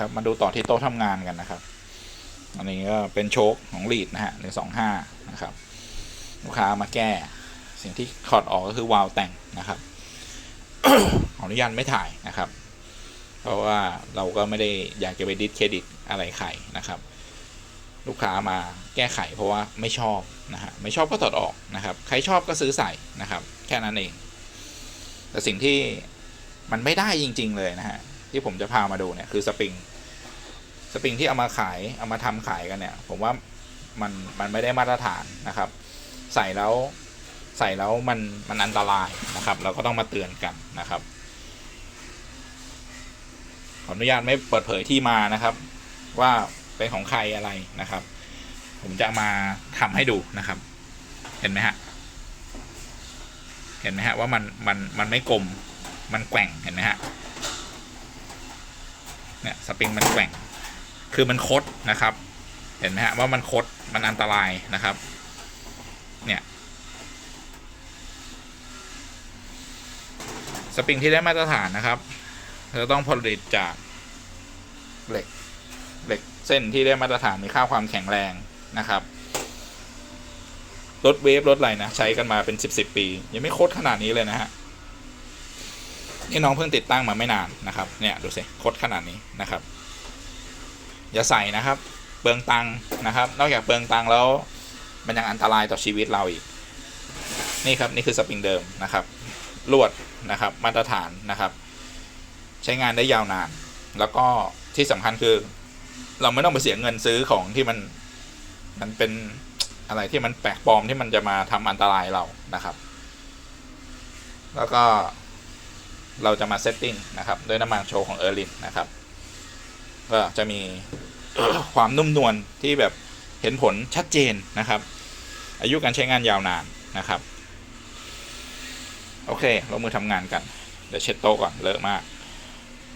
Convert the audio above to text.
ครับ มาดูต่อที่โต๊ะทำงานกันนะครับ อันนี้ก็เป็นโชคของลีดนะฮะหนึ่งสองห้านะครับ ลูกค้ามาแก้สิ่งที่ถอดออกก็คือวาล์วแต่งนะครับขออนุญาตไม่ถ่ายนะครับ เพราะว่าเราก็ไม่ได้อยากจะไปดิสเครดิตอะไรใครนะครับ ลูกค้ามาแก้ไขเพราะว่าไม่ชอบนะฮะไม่ชอบก็ถอดออกนะครับ ใครชอบก็ซื้อใส่นะครับ แค่นั้นเอง แต่สิ่งที่มันไม่ได้จริง ๆ เลยนะฮะ ที่ผมจะพามาดูเนี่ยคือสปริง สปริงที่เอามาขายเอามาทำขายกันเนี่ย ผมว่ามันมันไม่ได้มาตรฐานนะครับ ใส่แล้วใส่แล้วมันมันอันตรายนะครับ เราก็ต้องมาเตือนกันนะครับ ขออนุญาตไม่เปิดเผยที่มานะครับ ว่าเป็นของใครอะไรนะครับ ผมจะมาทำให้ดูนะครับ เห็นไหมฮะเห็นไหมฮะว่ามันมันมันไม่กลมมันแกว่งเห็นไหมฮะ เนี่ยสปริงมันแกว่ง คือมันคดนะครับ เห็นไหมฮะว่ามันคดมันอันตรายนะครับ เนี่ยสปริงที่ได้มาตรฐานนะครับจะต้องผลิตจากเหล็กเหล็กเส้นที่ได้มาตรฐานมีค่าความแข็งแรงนะครับรถเวฟรถอะไรนะ ใช้กันมาเป็นสิบสิบปี ยังไม่โคตรขนาดนี้เลยนะฮะ นี่น้องเพิ่งติดตั้งมาไม่นานนะครับ เนี่ยดูสิโคตรขนาดนี้นะครับ อย่าใส่นะครับ เปลืองตังนะครับ นอกจากเปลืองตังแล้ว มันยังอันตรายต่อชีวิตเราอีก นี่ครับนี่คือสปริงเดิมนะครับ ลวดนะครับมาตรฐานนะครับ ใช้งานได้ยาวนาน แล้วก็ที่สำคัญคือ เราไม่ต้องไปเสียเงินซื้อของที่มันมันเป็นอะไรที่มันแปลกปลอมที่มันจะมาทำอันตรายเรานะครับ แล้วก็ เราจะมาเซตติ้งนะครับด้วยน้ำมันโชว์ของเออร์ลินนะครับก็จะมีความนุ่มนวลที่แบบเห็นผลชัดเจนนะครับ อายุการใช้งานยาวนานนะครับ โอเค ลงมือทำงานกัน เดี๋ยวเช็ดโต๊ะก่อนเลอะมาก